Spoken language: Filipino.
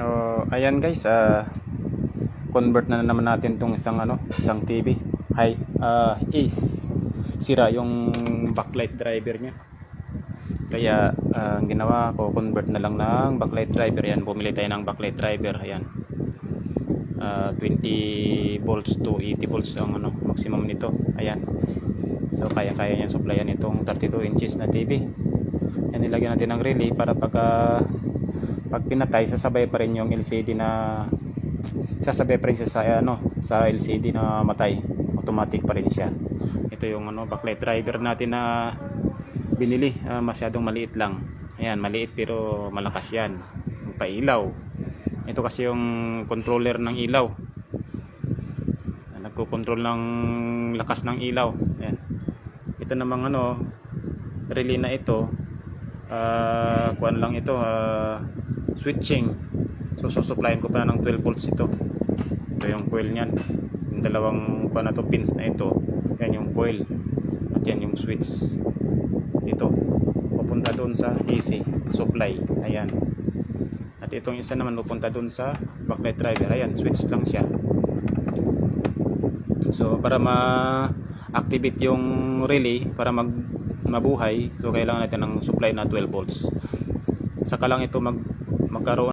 Oh, ayan guys, ah convert na naman natin tong isang ano, isang TV. Hi, ah is sira yung backlight driver niya. Kaya ah, ang ginawa ko, convert na lang ng backlight driver. Ayan, bumili tayo ng backlight driver. Ayan. Ah, 20 volts to 80 volts ang ano, maximum nito. Ayan. So kaya-kaya niya supplyan itong 32 inches na TV. Yan nilagyan natin ng relay para pagka pag pinatay sasabay pa rin yung LCD na sasabay pa rin siya sa ano sa LCD na matay. Automatic pa rin siya. Ito yung ano backlight driver natin na binili. Ah, masyadong maliit lang. Ayan maliit pero malakas yan. Pailaw. Ito kasi yung controller ng ilaw. Nagko-control ng lakas ng ilaw. Ayan. Ito namang ano relay na ito ah kuan lang ito ah, switching. So susuplayan ko pa na ng 12 volts ito. Ito yung coil niyan. Yung dalawang pa na to pins na ito. Yan yung coil. At yan yung switch ito. Pupunta doon sa AC supply. Ayan. At itong isa naman pupunta doon sa backlight driver. Ayan switch lang siya. So para ma-activate yung relay para mag mabuhay so kailangan natin ng supply na 12 volts. Saka lang ito mag magkaroon